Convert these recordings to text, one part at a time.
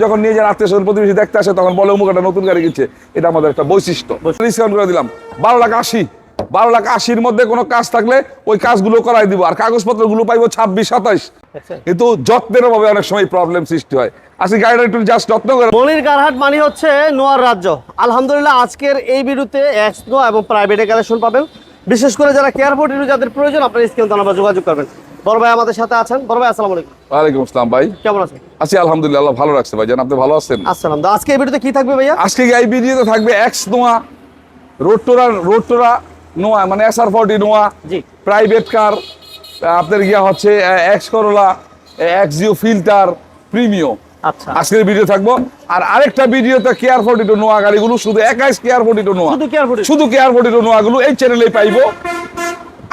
যখন নিয়ে যান আত্মীয় স্বজন প্রতিবেশী দেখতে আসে তখন বলে অমুক একটা নতুন গাড়ি কিনছে। এটা আমাদের একটা বৈশিষ্ট্য। ডিসকাউন্ট করে দিলাম। বারো লাখ আশি। বারো লাখ আশির মধ্যে কোনো কাজ থাকলে ওই কাজগুলো করাই দিব। আর কাগজপত্রগুলো পাইবো ছাব্বিশ সাতাইশ। কিন্তু যত্নের অভাবে অনেক সময় প্রবলেম সৃষ্টি হয়। আজকে গাড়িটা একটু জাস্ট যত্ন করে মনির কারহাট মানে হচ্ছে নোয়ার রাজ্য। আলহামদুলিল্লাহ আজকের এই ভিডিওতে এক্সনো এবং প্রাইভেটে কালেকশন পাবেন। বিশেষ করে যারা কেয়ার ফোর্টির যাদের প্রয়োজন আপনার স্ক্রিন নাম্বার যোগাযোগ করবেন। বড় ভাই আমাদের সাথে আছেন। বড় ভাই আসসালামু আলাইকুম। ওয়ালাইকুম আসসালাম ভাই। কেমন আছেন? আছি আলহামদুলিল্লাহ আল্লাহ ভালো রাখছে ভাই। জান আপনি ভালো আছেন? আসসালাম। তো আজকে এই ভিডিওতে কি থাকবে ভাইয়া? আজকে এই ভিডিওতে থাকবে এক্স নোয়া রোডটোরা রোডটোরা নোয়া মানে এসআর ফর্টি নোয়া জি। প্রাইভেট কার আপনার গিয়া হচ্ছে Axio Corolla Axio Fielder Premio আচ্ছা। আজকের ভিডিও থাকব। আর আরেকটা ভিডিওতে কেয়ার ফোর্টি টু নোয়া গাড়িগুলো শুধু একাইশ কেয়ার ফোর্টি টু নোয়া। শুধু কেয়ার ফোর্টি শুধু কেয়ার ফোর্টি টু নোয়াগুলো এই চ্যানেলেই পাইবো।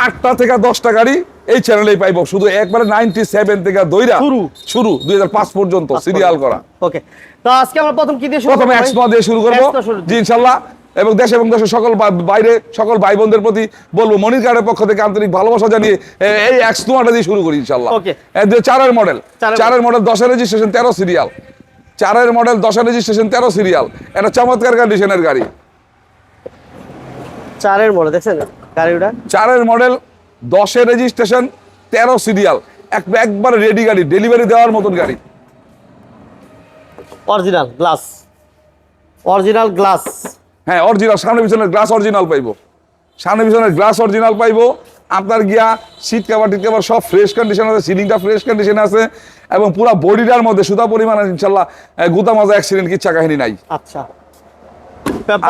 আটটা থেকে দশটা গাড়ি। এই চ্যানেলেই পাইবো। শুধু একবারে নাইনটি সেভেন থেকে দইরা শুরু। শুরু দুই হাজার পাঁচ পর্যন্ত সিরিয়াল করা। ওকে তো আজকে আমরা প্রথম কি দিয়ে শুরু প্রথমে করব এক্স ভাই? দিয়ে শুরু করব জি ইনশাল্লাহ। এবং দেশ এবং দেশের সকল বাইরে সকল ভাই বোনদের প্রতি বলব মনির কার্ডের পক্ষ থেকে আন্তরিক ভালোবাসা জানিয়ে এই এক্স নোয়াটা দিয়ে শুরু করি ইনশাল্লাহ। চারের মডেল চারের চারের মডেল দশের রেজিস্ট্রেশন তেরো সিরিয়াল চারের মডেল দশের রেজিস্ট্রেশন তেরো সিরিয়াল এটা চমৎকার কন্ডিশনের গাড়ি। চারের মডেল দেখছেন? গাড়িটা চারের মডেল দশের রেজিস্ট্রেশন তেরো সিরিয়াল এক একবার রেডি গাড়ি ডেলিভারি দেওয়ার মতন গাড়ি। অরিজিনাল গ্লাস অরিজিনাল গ্লাস হ্যাঁ অরিজিনাল সামনে পিছনের গ্লাস অরিজিনাল পাইবো। সামনে পিছনের গ্লাস অরিজিনাল পাইবো। আপনার গিয়া সিট কাভার টিট কাভার সব ফ্রেশ কন্ডিশন আছে সিলিংটা ফ্রেশ কন্ডিশন আছে এবং পুরো বডিটার মধ্যে সুতা পরিমাণ ইনশাল্লাহ গুতা মাজা অ্যাক্সিডেন্ট কিচ্ছা কাহিনী নাই। আচ্ছা।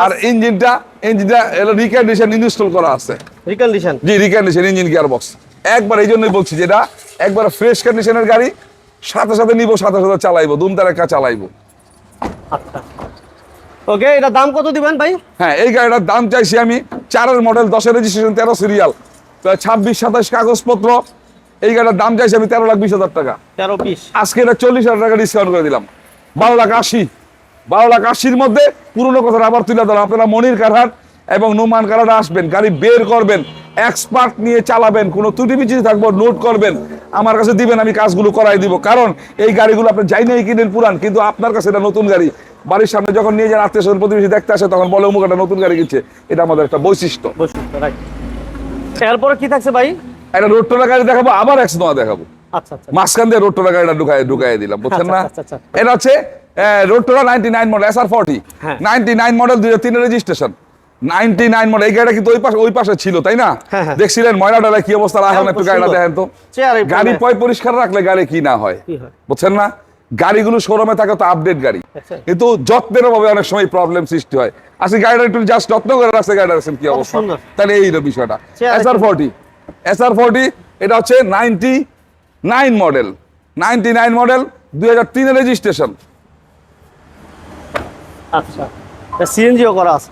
আর ইঞ্জিনটা ইঞ্জিনটা রিকন্ডিশন ইনস্টল করা আছে। রিকন্ডিশন জি রিকন্ডিশন ইঞ্জিন গিয়ার বক্স একবার এই জন্যই বলছি যেটা একবার ফ্রেশ কন্ডিশনের গাড়ি সাথে সাথে নিব সাথে সাথে চালাইবো দুমতারেকা চালাইবো। আচ্ছা। ওকে এটা দাম কত দিবেন ভাই? হ্যাঁ এই গাড়িটার দাম চাইছি আমি চারের মডেল দশের রেজিস্ট্রেশন তেরো সিরিয়াল ছাব্বিশ সাতাশ কাগজপত্র এই গাড়িটার দাম চাইছি আমি তেরো লাখ বিশ হাজার টাকা। তেরো পিস। আজকে এটা চল্লিশ হাজার টাকা ডিসকাউন্ট করে দিলাম। বারো লাখ আশি। বারো লাখ আশির মধ্যে পুরনো কথা আবার তুলে ধরো আপনারা মনির কারহাট এবং নোমান কারহাট আসবেন গাড়ি বের করবেন এক্সপার্ট নিয়ে চালাবেন কোনো ত্রুটি বিচিতি থাকব নোট করবেন আমার কাছে দিবেন আমি কাজগুলো করাই দিব। কারণ এই গাড়িগুলো আপনি যাই নাই কিনেন পুরান কিন্তু আপনার কাছে এটা নতুন গাড়ি। বাড়ির সামনে যখন নিয়ে যান আত্মীয় স্বজন প্রতিবেশী দেখতে আসে তখন বলে অমুক একটা নতুন গাড়ি কিনছে। এটা আমাদের একটা বৈশিষ্ট্য। এরপরে কি থাকছে ভাই? একটা রোড টোলা গাড়ি দেখাবো আবার এক্স নোয়া দেখাবো। মাঝখান দিয়ে রোড টোলা গাড়িটা ঢুকাই ঢুকাই দিলাম বুঝছেন না? আচ্ছা, আচ্ছা, আচ্ছা। এটা হচ্ছে রোড টোলা ninety nine model S R forty হ্যাঁ। নাইনটি নাইন মডেল দুই তিনের রেজিস্ট্রেশন নাইনটি নাইন মডেল এই গাড়িটা কিন্তু ওই পাশে ওই পাশে ছিল তাই না? হ্যাঁ, হ্যাঁ। দেখছিলেন ময়লা কি অবস্থা? রাখেন একটু গাড়িটা দেখেন তো। গাড়ি পয় পরিষ্কার রাখলে গাড়ি কি না হয় বুঝছেন না? গাড়িগুলো শোরুমে থাকে তো আপডেট গাড়ি। আচ্ছা। কিন্তু যত্নের অভাবে অনেক সময় প্রবলেম সৃষ্টি হয়। আজকে গাড়িটা একটু জাস্ট যত্ন করে রাখছে গাড়িটা রাখছেন কি অবস্থা। তাহলে এই বিষয়টা। S R forty S R forty এটা হচ্ছে ninety nine model, ninety nine model, দুই হাজার তিনের রেজিস্ট্রেশন। আচ্ছা সিএনজিও করা আছে।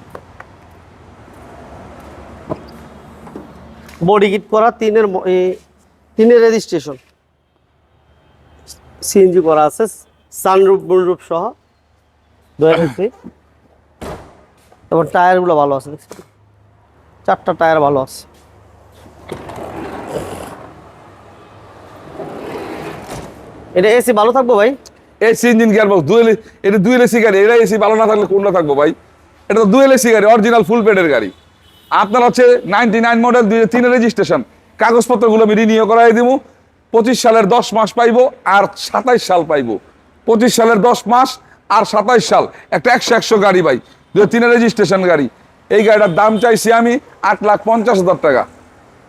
বডি কিট করা তিনের তিনের রেজিস্ট্রেশন। সিএনজি করা আছে সানরূপ মুনরূপ সহ। এবং টায়ারগুলো ভালো আছে চারটা টায়ার ভালো আছে। এটা এসি ভালো থাকব ভাই? AC engine gear box dual এটা দুয়েল এসি গাড়ি, এটা এসি ভালো না থাকলে কোনটা থাকব ভাই? এটা তো দুয়েল এসি গাড়ি অরিজিনাল ফুল পেডের গাড়ি। আপনার হচ্ছে নাইনটি নাইন মডেল দুই তিনের রেজিস্ট্রেশন কাগজপত্রগুলো আমি রিনিউ করাই দিব পঁচিশ সালের দশ মাস পাইবো আর সাতাইশ সাল পাইবো। পঁচিশ সালের দশ মাস আর সাতাইশ সাল। একটা একশো একশো গাড়ি ভাই, দুই তিনের রেজিস্ট্রেশন গাড়ি। এই গাড়িটার দাম চাইছি আমি আট লাখ পঞ্চাশ হাজার টাকা।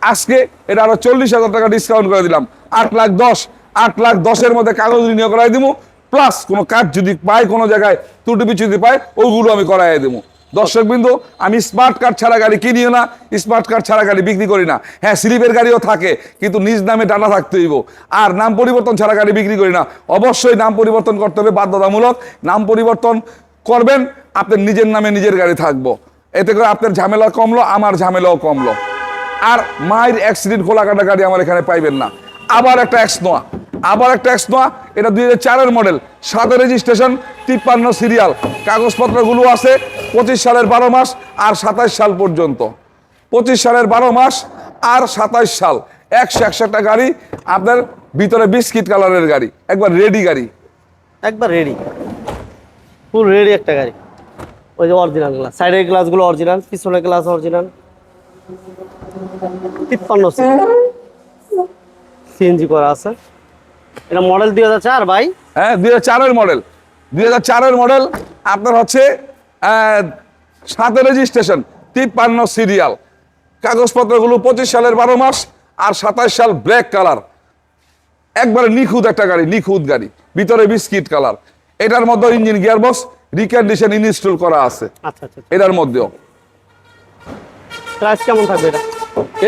আজকে এটা আরও চল্লিশ হাজার টাকা ডিসকাউন্ট করে দিলাম। আট লাখ দশ। আট লাখ দশের মধ্যে কাগজ রিনিউ করাই দিব প্লাস কোনো কাজ যদি পাই, কোনো জায়গায় ত্রুটি বিচ্যুতি যদি পাই ওইগুলো আমি করাই দেবো দর্শক বিন্দু, আমি স্মার্ট কার্ড ছাড়া গাড়ি কিনিও না স্মার্ট কার্ড ছাড়া গাড়ি বিক্রি করি না। হ্যাঁ স্লিপের গাড়িও থাকে, কিন্তু নিজ নামে ডাটা থাকতে হইব। আর নাম পরিবর্তন ছাড়া গাড়ি বিক্রি করি না। অবশ্যই নাম পরিবর্তন করতে হবে বাধ্যতামূলক। নাম পরিবর্তন করবেন, আপনার নিজের নামে নিজের গাড়ি থাকব। এতে করে আপনার ঝামেলা কমলো, আমার ঝামেলাও কমলো। আর মায়ের অ্যাক্সিডেন্ট খোলা কাটা গাড়ি আমার এখানে পাইবেন না। আবার একটা অ্যাক্স নোয়া আবার একটা এক্স নোয়া, এটা দুই হাজার মডেল সাতের রেজিস্ট্রেশন তিপ্পান্ন সিরিয়াল কাগজপত্রগুলো আছে পঁচিশ সালের বারো মাস আর সাতাইশ সাল পর্যন্ত। পঁচিশ সালের বারো মাস আর সাতাইশ সাল। একশো একশো একটা গাড়ি, আপনার ভিতরে বিস্কিট কালারের গাড়ি, একবার রেডি গাড়ি। একবার রেডি ফুল রেডি একটা গাড়ি। ওই যে অরিজিনাল গ্লাস সাইডের গ্লাসগুলো অরিজিনাল পিছনের গ্লাস অরিজিনাল তিপ্পান্ন সিএনজি করা আছে। এটা মডেল দুই হাজার চার ভাই? হ্যাঁ দুই হাজার চারের মডেল দুই হাজার চারের মডেল আপনার হচ্ছে সাতের রেজিস্ট্রেশন তিপ্পান্ন সিরিয়াল কাগজপত্রগুলো পঁচিশ সালের বারো মাস আর সাতাশ সাল ব্ল্যাক কালার একবারে নিখুঁত একটা গাড়ি নিখুঁত গাড়ি। ভিতরে বিস্কিট কালার এটার মধ্যে ইঞ্জিন গিয়ারবক্স রিকন্ডিশন ইনস্টল করা আছে। আচ্ছা আচ্ছা এটার মধ্যেও। প্রাইস কেমন থাকবে এটা?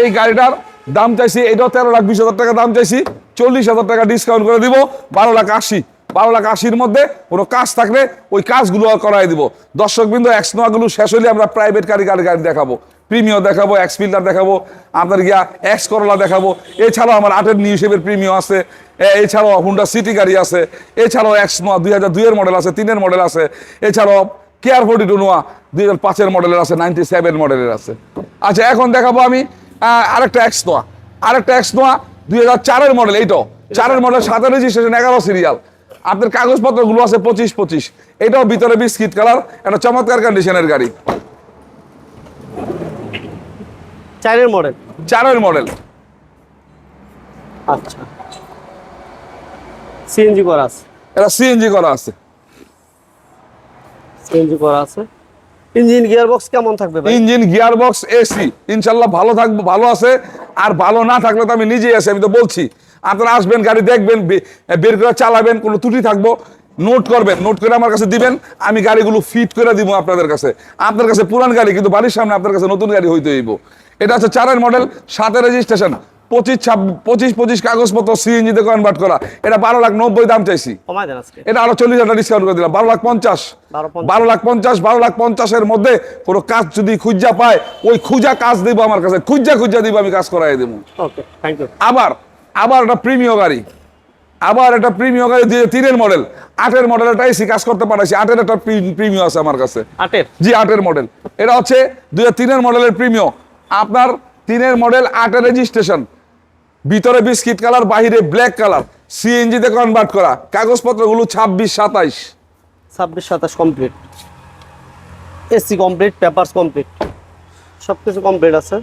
এই গাড়িটার দাম চাইছি এটাও তেরো লাখ বিশ হাজার টাকা দাম চাইছি। চল্লিশ হাজার টাকা ডিসকাউন্ট করে দিব, বারো লাখ আশি, বারো লাখ আশির মধ্যে কোনো কাজ থাকলে ওই কাজগুলো করাই দিব। দর্শক বিন্দু এক্স নোয়াগুলো শেষ হলে আমরা প্রাইভেট গাড়ি গাড়ি গাড়ি দেখাবো। প্রিমিও দেখাবো এক্স ফিল্টার দেখাবো আপনার গিয়া এক্স করলা দেখাবো। এছাড়াও আমার আটের নিউ শেপের প্রিমিও আছে এছাড়াও হুন্ডা সিটি গাড়ি আছে, এছাড়াও এক্স নোয়া দুই হাজার দুইয়ের মডেল আছে, তিনের মডেল আছে, এছাড়াও কেয়ার ফোর্টি টু নোয়া দুই হাজার পাঁচের মডেলের আছে নাইনটি সেভেন মডেলের আছে। আচ্ছা এখন দেখাবো আমি আরেকটা এক্স নোয়া, আরেকটা এক্স নোয়া দুই হাজার চারের মডেল এইটাও চারের মডেল সাতের রেজিস্ট্রেশন এগারো সিরিয়াল আপনার কাগজপত্রগুলো আছে পঁচিশ পঁচিশ। এটাও ভিতরে বিস্কিট কালার একটা চমৎকার কন্ডিশনের গাড়ি। চারের মডেল চারের মডেল আচ্ছা। সিএনজি করা আছে? এটা সিএনজি করা আছে। সিএনজি করা আছে? ইঞ্জিন গিয়ার বক্স কেমন থাকবে ভাই? Engine gear box AC. ইনশাল্লাহ ভালো থাকবে, ভালো আছে। আর ভালো না থাকলে তো আমি নিজেই আছি, আমি তো বলছি। আপনারা আসবেন, গাড়ি দেখবেন বের করে চালাবেন, কোনো ত্রুটি থাকব। নোট করবেন, নোট করে আমার কাছে দিবেন, আমি গাড়িগুলো ফিট করে দিব আপনাদের কাছে। আপনার কাছে পুরান গাড়ি, কিন্তু বাড়ির সামনে আপনার কাছে নতুন গাড়ি হইতে হইব। এটা হচ্ছে চারের মডেল সাতের রেজিস্ট্রেশন পঁচিশ পঁচিশ পঁচিশ কাগজপত্র সিএনজিতে কনভার্ট করা। এটা বারো লাখ নব্বই দাম চাইছি। এটা আরও চল্লিশ হাজার ডিসকাউন্ট করে দিলাম। বারো লাখ পঞ্চাশ। বারো লাখ পঞ্চাশ বারো লাখ পঞ্চাশের মধ্যে কোনো কাজ যদি খুঁজা পায় ওই খুঁজা কাজ দিব আমার কাছে। খুঁজা খুঁজা দিব আমি কাজ করাই দেবো। আবার আবার একটা প্রিমিয় গাড়ি। আবার একটা প্রিমিয় গাড়ি দিয়ে তিনের মডেল আটের মডেল একটা এসি কাজ করতে পারাইছি। আটের একটা প্রিমিয় আছে আমার কাছে। আটের? জি আটের মডেল এটা হচ্ছে দুই হাজার তিনের মডেলের প্রিমিয় আপনার তিনের মডেল আটের রেজিস্ট্রেশন ভিতরে বিস্কিট কালার বাহিরে ব্ল্যাক কালার। সিএনজিতে কনভার্ট করা। কাগজপত্রগুলো ছাব্বিশ সাতাইশ। ছাব্বিশ সাতাশ complete AC complete papers complete সব কিছু কমপ্লিট আছে।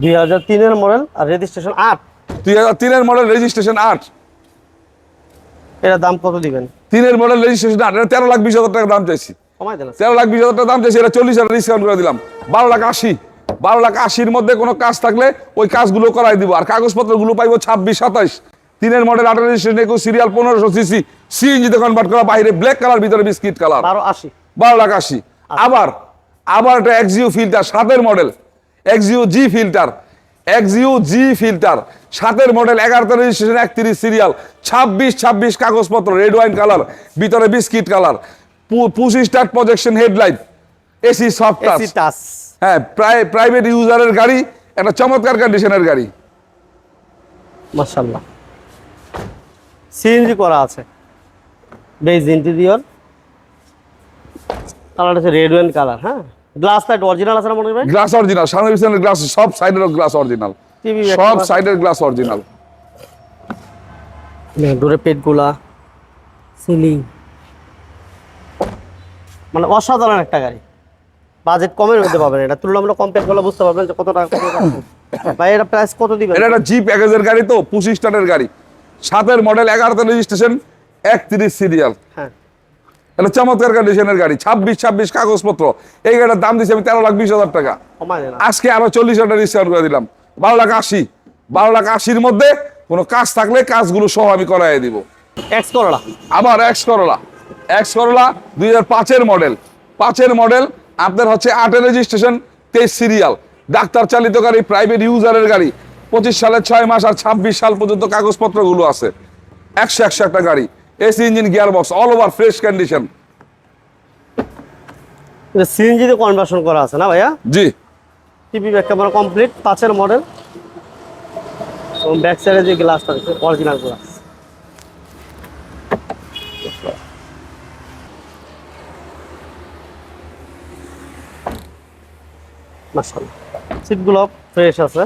দুই হাজার তিনের মডেল আর রেজিস্ট্রেশন আট। দুই হাজার তিনের মডেল রেজিস্ট্রেশন আট। এটার দাম কত দিবেন? তিনের মডেল রেজিস্ট্রেশন আট। এটা তেরো লাখ বিশ হাজার টাকা দাম চাইছি। কমাই তেরো লাখ বিশ হাজার টাকা দাম চাইছি। এটা চল্লিশ হাজার ডিসকাউন্ট করে দিলাম। বারো লাখ আশি। বারো লাখ আশির মধ্যে কোনো কাজ থাকলে ওই কাজগুলো করাই দিব। আর কাগজপত্রগুলো পাইবো ছাব্বিশ সাতাইশ। তিনের মডেল আঠারো একুশ সিরিয়াল পনেরোশো সিসি। সিএনজিতে কনভার্ট করা বাইরে ব্ল্যাক কালার ভিতরে বিস্কিট কালার বারো আশি। বারো লাখ আশি। আবার আবার একটা এক্সিউ ফিল্টার সাতের model. Axio G Fielder Axio G Fielder সাতের মডেল এগারোতে রেজিস্ট্রেশন একত্রিশ সিরিয়াল। ছাব্বিশ ছাব্বিশ কাগজপত্র রেড ওয়াইন কালার ভিতরে biscuit colour push start projection headlight AC soft touch হ্যাঁ প্রায় প্রাইভেট ইউজারের গাড়ি একটা চমৎকার কন্ডিশনের গাড়ি। মাশাল্লাহ সিএনজি করা আছে। বেজ ইন্টেরিয়র কালার আছে রেড ওয়েন কালার হ্যাঁ? গ্লাস লাইট অরিজিনাল আছে না মনে হয়? গ্লাস অরিজিনাল সামনে পিছনের গ্লাস সব সাইডের গ্লাস অরিজিনাল টিভি সব সাইডের গ্লাস অরিজিনাল ডোরের পেটগুলা। সিলিং মানে অসাধারণ একটা গাড়ি। বাজেট কমের মধ্যে পাবেন এটা। তুলনামূলক কম্পেয়ার করলে বুঝতে পারবেন যে কত টাকা। ভাই এটা প্রাইস কত দিবেন? এটা একটা জি প্যাকেজের গাড়ি তো পঁচিশ টানের গাড়ি। সাতের মডেল এগারোতে রেজিস্ট্রেশন একত্রিশ সিরিয়াল হ্যাঁ। এটা চমৎকার কন্ডিশনের গাড়ি ছাব্বিশ ছাব্বিশ কাগজপত্র। এই গাড়ির দাম দিচ্ছি আমি তেরো লাখ বিশ হাজার টাকা। আজকে আরও চল্লিশ হাজার ডিসকাউন্ট করে দিলাম। বারো লাখ আশি। বারো লাখ আশির মধ্যে কোনো কাজ থাকলে কাজগুলো সহ আমি করাই দিব। এক্স করলা আবার এক্স করলা এক্স করলা দুই হাজার পাঁচের মডেল পাঁচের মডেল আপনার হচ্ছে আটের রেজিস্ট্রেশন তেইশ সিরিয়াল ডাক্তার চালিত গাড়ি প্রাইভেট ইউজারের গাড়ি। পঁচিশ সালের ছয় মাস আর ছাব্বিশ সাল পর্যন্ত কাগজপত্রগুলো আছে। একশো একশো একটা গাড়ি। AC engine gear box all over fresh condition সিএনজিতে কনভার্সন করা আছে না ভাইয়া? জি। টিভি ব্যাক ক্যামেরা কমপ্লিট পাঁচের মডেল এবং ব্যাক সাইডে যে গ্লাসটা আছে অরিজিনাল গ্লাস মাশাআল্লাহ। সিটগুলো ফ্রেশ আছে।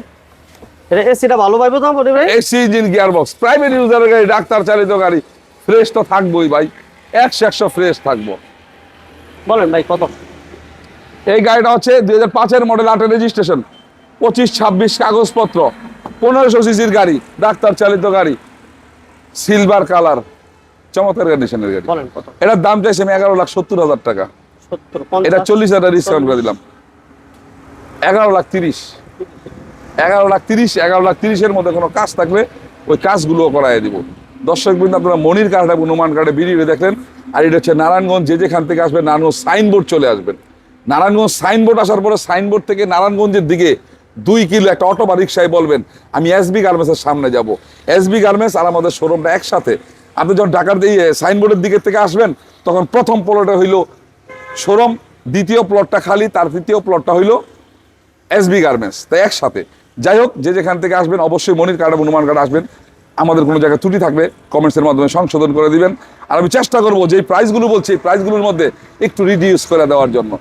এটা এসিটা ভালো পাইবো তো মোটামুটি ভাই? AC engine gear box private ইউজারের গাড়ি ডাক্তার চালিত গাড়ি ফ্রেশ তো থাকবোই ভাই। একশো একশো ফ্রেশ থাকব। বলেন ভাই কত? এই গাড়িটা হচ্ছে দুই হাজার পাঁচের মডেল আটের রেজিস্ট্রেশন পঁচিশ ছাব্বিশ কাগজপত্র পনেরোশো সিসির গাড়ি ডাক্তার চালিত গাড়ি। সিলভার কালার চমৎকার কন্ডিশনের গাড়ি। এটার দাম চাইছি আমি এগারো লাখ সত্তর হাজার টাকা। এটা চল্লিশ হাজার ডিসকাউন্ট করে দিলাম। এগারো লাখ তিরিশ। এগারো লাখ তিরিশ, এগারো লাখ তিরিশের মধ্যে কোনো কাজ থাকলে ওই কাজগুলো করাই দিব। দর্শক বিন্দু, আপনারা মনির কার্ড এবং হনুমান কার্ডে ভিডিও দেখলেন, আর এটা হচ্ছে নারায়ণগঞ্জ, যে যেখান থেকে আসবেন নারায়ণগঞ্জ সাইনবোর্ড চলে আসবেন। নারায়ণগঞ্জ সাইনবোর্ড আসার পরে সাইনবোর্ড থেকে নারায়ণগঞ্জের দিকে দুই কিলো একটা অটো বা রিক্সায় বলবেন, আমি এসবি গার্মেন্টসের সামনে যাব। এসবি গার্মেন্টস আর আমাদের শোরুমটা একসাথে। আপনি যখন ঢাকার দিয়ে সাইনবোর্ডের দিকে থেকে আসবেন, তখন প্রথম প্লটে হইল শোরুম, দ্বিতীয় প্লটটা খালি, তার তৃতীয় প্লটটা হইল এসবি গার্মেন্টস, তাই একসাথে। যাই হোক, যে যেখান থেকে আসবেন, অবশ্যই মনির কার্ড এবং কার্ড আসবেন। আমাদের কোনো জায়গায় ত্রুটি থাকবে কমেন্টসের মাধ্যমে সংশোধন করে দিবেন। আর আমি চেষ্টা করব যে প্রাইসগুলো বলছি, এই প্রাইসগুলোর মধ্যে একটু রিডিউস করে দেওয়ার জন্য।